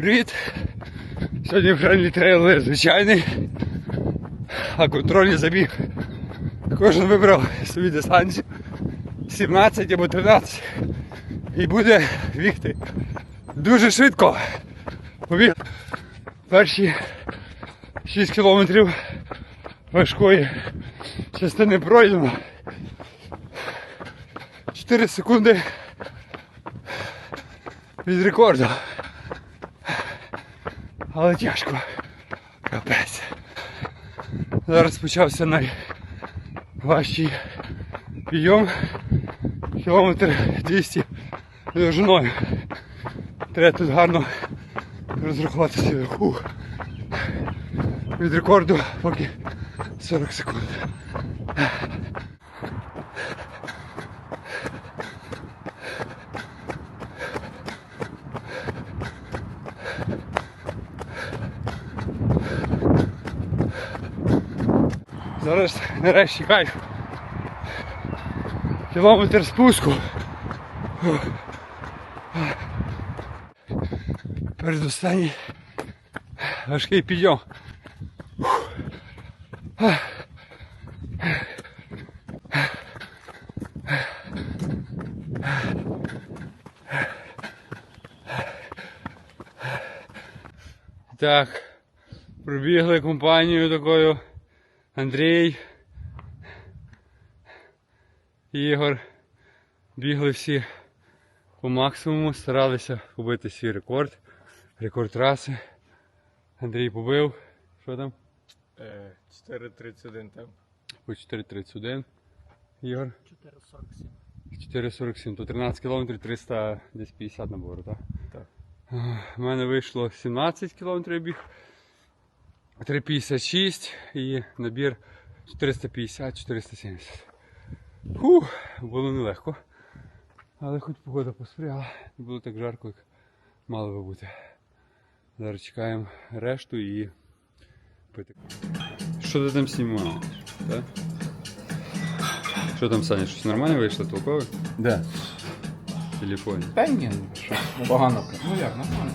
Привіт! Сьогодні френлі трейлер звичайний, а контрольний забіг. Кожен вибрав собі дистанцію 17 або 13 і буде бігти дуже швидко. Побіг перші 6 кілометрів важкої частини пройдено. 4 секунди від рекорду. Але тяжко. Капець. Зараз почався найважчий підйом. Кілометр 200 довжиною. Треба тут гарно розрахуватися. Ух. Від рекорду поки 40 секунд. Зараз нарешті кайф. Кілометр спуску. Передостанній важкий підйом. Так, пробігли компанією такою. Андрій, Ігор. Бігли всі по максимуму, старалися побити свій рекорд. Рекорд траси. Андрій побив. Що там? Е, 4.31 там. По 4.31. Ігор. 4,47. 4.47. То 13 кілометрів 300 десь 50 набору, так? Так. У мене вийшло 17 кілометрів біг. 3,56 і набір 450-470. Фух, було нелегко. Але хоч погода посприяла, не було так жарко, як мало би бути. Зараз чекаємо решту і пити. Що ти там знімав? Так? Що там, Саня, щось нормально вийшло толкове? Де? В телефоні. Та ні, щось погано. Ну як, нормально.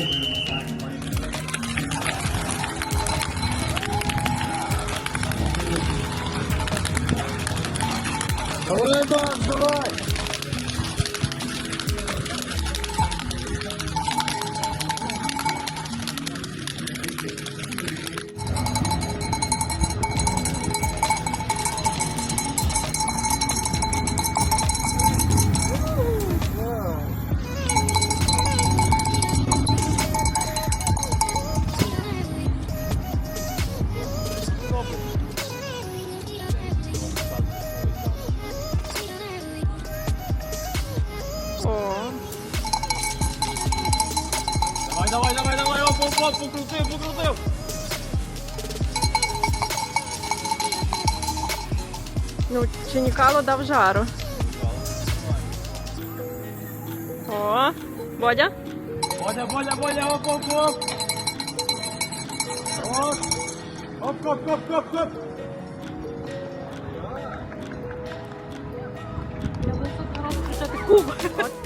середньо. Керова. Давай, давай, оп, оп, оп, покрутив, покрутив. Ну, Чунікало дав жару. О, Бодя? Бодя, Бодя, Бодя, оп, оп, оп. Оп, оп, оп, оп, оп, оп. Я високо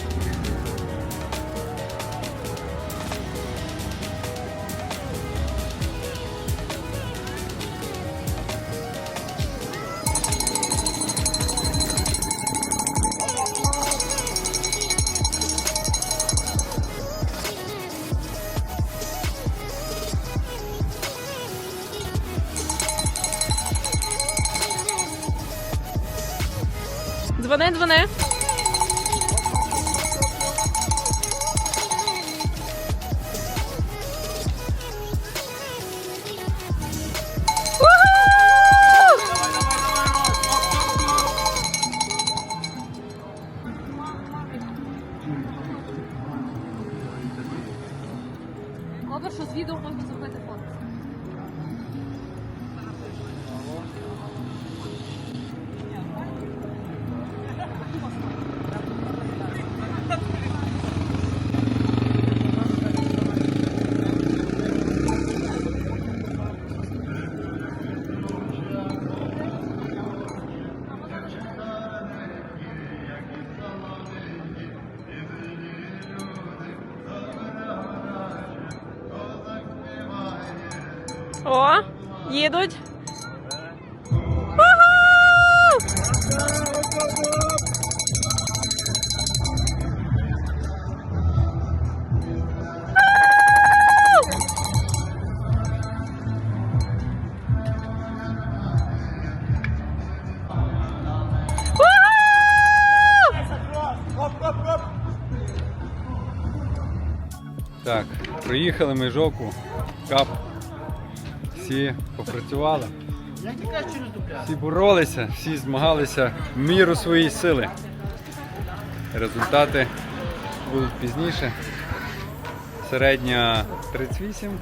куб. Дзвони, дзвони. Їдуть. Так, проїхали ми жовку, кап. Всі попрацювали. Всі боролися, всі змагалися в міру своєї сили. Результати будуть пізніше. Середня 38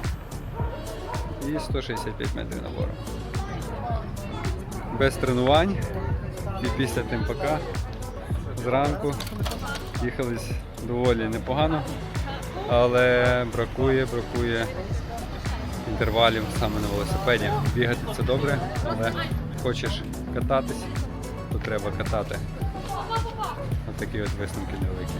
і 165 метрів набору. Без тренувань і після темпака зранку їхались доволі непогано, але бракує, бракує інтервалів саме на велосипеді. Бігати це добре, але хочеш кататись, то треба катати. Ось такі от висновки невеликі.